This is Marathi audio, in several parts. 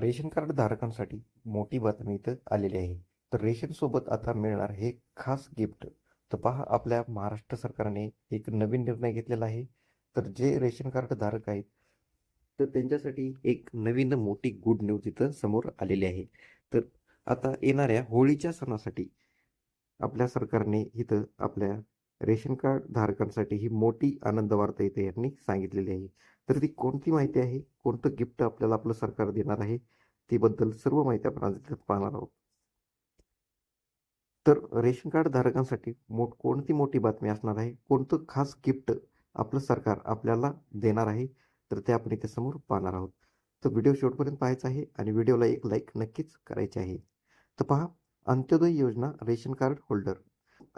रेशन कार्ड धारकांसाठी मोठी बातमी इथं आलेली आहे. तर रेशनसोबत आता मिळणार हे खास गिफ्ट. तर पहा आपल्या महाराष्ट्र सरकारने एक नवीन निर्णय घेतलेला आहे. तर जे रेशन कार्ड धारक आहेत तर त्यांच्यासाठी एक नवीन मोठी गुड न्यूज इथं समोर आलेली आहे. तर आता येणाऱ्या होळीच्या सणासाठी आपल्या सरकारने इथं आपल्या रेशन कार्ड धारकांसाठी ही मोठी आनंद वार्ता इथे यांनी सांगितलेली आहे. तर ती कोणती माहिती आहे? कोणतं गिफ्ट आपल्याला आपलं सरकार देणार आहे? तीबद्दल सर्व माहिती आपण आज पाहणार आहोत. तर रेशन कार्ड धारकांसाठी मोठ कोणती मोठी बातमी असणार आहे? कोणतं खास गिफ्ट आपलं सरकार आपल्याला देणार आहे? तर ते आपण इथे समोर पाहणार आहोत. तर व्हिडिओ शेवटपर्यंत पाहायचा आहे आणि व्हिडिओला एक लाईक नक्कीच करायचे आहे. तर पहा अंत्योदय योजना ration card holder.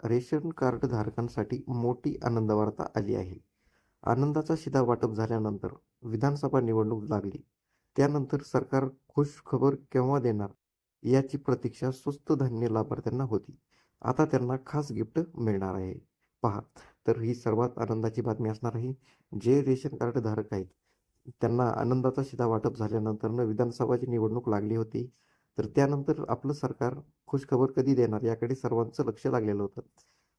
Ration card धारकांसाठी मोठी आनंद वार्ता आली आहे. आनंदाचा शिधा वाटप झाल्यानंतर विधानसभा निवडणूक लागली. त्यानंतर सरकार खुश खबर केव्हा देणार याची प्रतीक्षा स्वस्त धान्य लाभार्थ्यांना होती. आता त्यांना खास गिफ्ट मिळणार आहे. पहा तर ही सर्वात आनंदाची बातमी असणार आहे. जे रेशन कार्ड धारक आहेत त्यांना आनंदाचा शिधा वाटप झाल्यानंतर विधानसभाची निवडणूक लागली होती तर त्यानंतर आपलं सरकार खुशखबर कधी देणार याकडे सर्वांचं लक्ष लागलेलं होतं.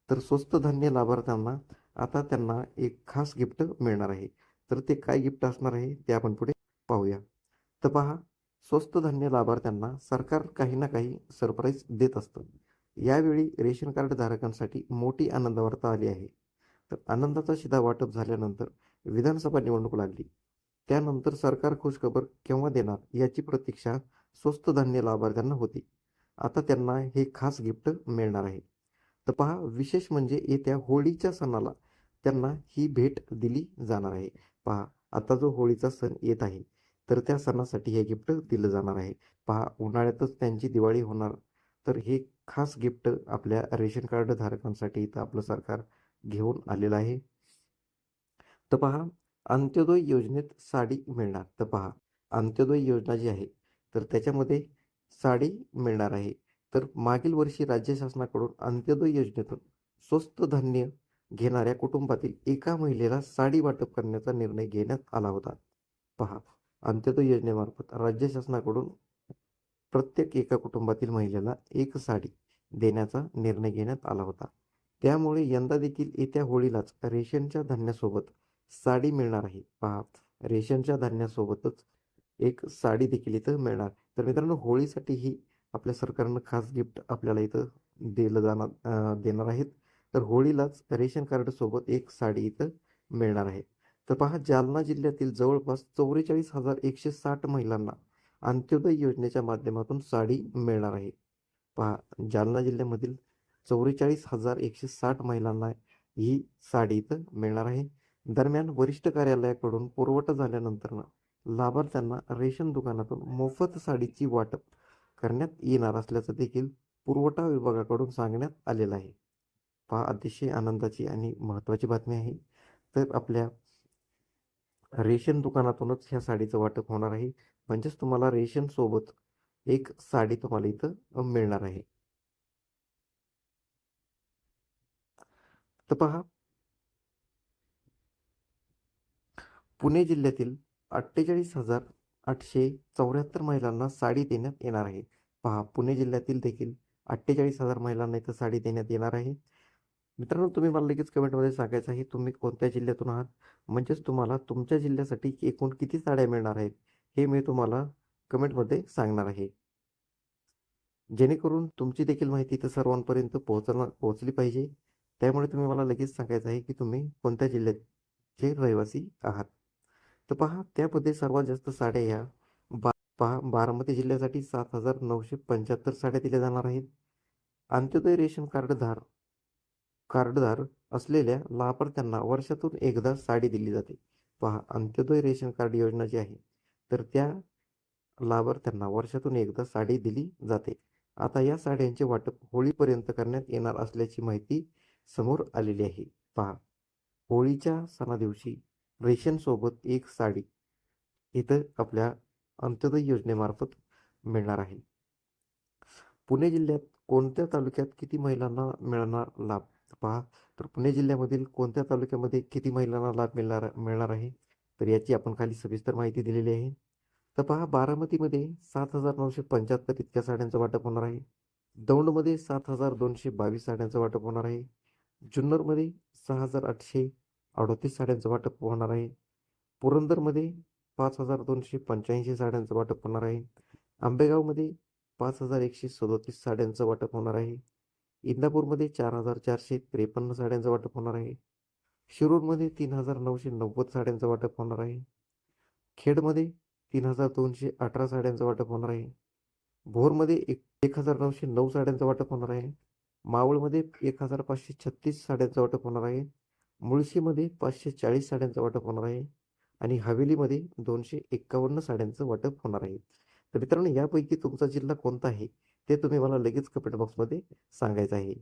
तर स्वस्त धान्य लाभार्थ्यांना आता त्यांना एक खास गिफ्ट मिळणार आहे. तर ते काय गिफ्ट असणार आहे ते आपण पुढे पाहूया. तर पहा स्वस्त धान्य लाभार्थ्यांना सरकार काही ना काही सरप्राईज देत असतं. यावेळी रेशन कार्ड धारकांसाठी मोठी आनंदवार्ता आली आहे. तर आनंदाचा शिधा वाटप झाल्यानंतर विधानसभा निवडणूक लागली. त्यानंतर सरकार खुशखबर केव्हा देणार याची प्रतीक्षा स्वस्त धान्य लाभार्थ्यांना होती. आता त्यांना हे खास गिफ्ट मिळणार आहे. तर पहा विशेष म्हणजे येत्या होळीच्या सणाला त्यांना ही भेट दिली जाणार आहे. पहा आता जो होळीचा सण येत आहे तर त्या सणासाठी हे गिफ्ट दिलं जाणार आहे. पहा उन्हाळ्यातच त्यांची दिवाळी होणार तर हे खास गिफ्ट आपल्या रेशन कार्ड धारकांसाठी इथं आपलं सरकार घेऊन आलेलं आहे. तर पहा अंत्योदय योजनेत साडी मिळणार. तर पहा अंत्योदय योजना जी आहे तर त्याच्यामध्ये साडी मिळणार आहे. तर मागील वर्षी राज्य शासनाकडून अंत्योदय योजनेतून स्वस्त धान्य घेणाऱ्या कुटुंबातील एका महिलेला साडी वाटप करण्याचा निर्णय घेण्यात आला होता. पहा अंत्योदय योजनेमार्फत राज्य शासनाकडून प्रत्येक एका कुटुंबातील महिलेला एक साडी देण्याचा निर्णय घेण्यात आला होता. त्यामुळे यंदा देखील येत्या होळीलाच रेशनच्या धान्यासोबत साडी मिळणार आहे. पहा रेशनच्या धान्यासोबतच एक साडी देखील इथं मिळणार. तर मित्रांनो होळीसाठी ही आपल्या सरकारनं खास गिफ्ट आपल्याला इथं दिलं जाणार देणार आहेत. तर होळीलाच रेशन कार्डसोबत एक साडी इथं मिळणार आहे. तर पहा जालना जिल्ह्यातील जवळपास चौवेचाळीस हजार एकशे साठ महिलांना अंत्योदय योजनेच्या माध्यमातून साडी मिळणार आहे. पहा जालना जिल्ह्यामधील चौवेचाळीस हजार एकशे साठ महिलांना ही साडी इथं मिळणार आहे. दरम्यान वरिष्ठ कार्यालयाकडून पुरवठा झाल्यानंतर लाभार्थ्यांना रेशन दुकानातून मोफत साडीची वाटप करण्यात येणार असल्याचं देखील पुरवठा विभागाकडून सांगण्यात आलेलं आहे. पहा अतिशय आनंदाची आणि महत्त्वाची बातमी आहे. तर आपल्या रेशन दुकानातूनच ह्या साडीचं वाटप होणार आहे. म्हणजेच तुम्हाला रेशन सोबत एक साडी तुम्हाला इथं मिळणार आहे. तर पहा पुणे जिल्ह्यातील अठ्ठेचाळीस हजार आठशे चौऱ्याहत्तर महिलांना साडी देण्यात येणार आहे. पहा पुणे जिल्ह्यातील देखील अठ्ठेचाळीस हजार महिलांना इथं साडी देण्यात येणार आहे. मित्रांनो तुम्ही मला लगेच कमेंटमध्ये सांगायचं आहे तुम्ही कोणत्या जिल्ह्यातून आहात? म्हणजेच तुम्हाला तुमच्या जिल्ह्यासाठी एकूण किती साड्या मिळणार आहेत हे मी तुम्हाला कमेंटमध्ये सांगणार आहे. जेणेकरून तुमची देखील माहिती इथं सर्वांपर्यंत पोहोचणार पोहोचली पाहिजे. त्यामुळे तुम्ही मला लगेच सांगायचं आहे की तुम्ही कोणत्या जिल्ह्याचे रहिवासी आहात? तर पहा त्यामध्ये सर्वात जास्त साड्या या बा पहा बारामती जिल्ह्यासाठी सात हजार नऊशे पंच्याहत्तर साड्या दिल्या जाणार आहेत. अंत्योदय रेशन कार्डधार कार्डधार असलेल्या लाभार्थ्यांना वर्षातून एकदा साडी दिली जाते. पहा अंत्योदय रेशन कार्ड योजना जी आहे तर त्या लाभार्थ्यांना वर्षातून एकदा साडी दिली जाते. आता या साड्यांचे वाटप होळीपर्यंत करण्यात येणार असल्याची माहिती समोर आलेली आहे. पहा होळीच्या सणादिवशी रेशनसोबत एक साडी इथं आपल्या अंत्योदय योजनेमार्फत मिळणार आहे. पुणे जिल्ह्यात कोणत्या तालुक्यात किती महिलांना मिळणार लाभ? पहा तर पुणे जिल्ह्यामधील कोणत्या तालुक्यामध्ये किती महिलांना लाभ मिळणार मिळणार आहे? तर याची आपण खाली सविस्तर माहिती दिलेली आहे. तर पहा बारामतीमध्ये सात हजार नऊशे पंच्याहत्तर इतक्या साड्यांचं वाटप होणार आहे. दौंडमध्ये सात हजार दोनशे बावीस साड्यांचं वाटप होणार आहे. जुन्नरमध्ये सहा हजार आठशे अडोतीस साड्यांचं वाटप होणार आहे. पुरंदरमध्ये पाच हजार दोनशे पंच्याऐंशी साड्यांचं वाटप होणार आहे. आंबेगावमध्ये पाच हजार एकशे सदोतीस साड्यांचं वाटप होणार आहे. इंदापूरमध्ये चार हजार चारशे त्रेपन्न साड्यांचं वाटप होणार आहे. शिरूरमध्ये तीन हजार नऊशे नव्वद साड्यांचं वाटप होणार आहे. खेडमध्ये तीन हजार दोनशे अठरा साड्यांचं वाटप होणार आहे. भोरमध्ये एक एक हजार नऊशे नऊ साड्यांचं वाटप होणार आहे. मावळमध्ये एक हजार पाचशे छत्तीस साड्यांचं वाटप होणार आहे. मुळशीमध्ये पाचशे चाळीस साड्यांचं वाटप होणार आहे आणि हवेलीमध्ये दोनशे एक्कावन्न साड्यांचं वाटप होणार आहे. तर मित्रांनो यापैकी तुमचा जिल्हा कोणता आहे ते तुम्ही मला लगेच कमेंट बॉक्समध्ये सांगायचं आहे.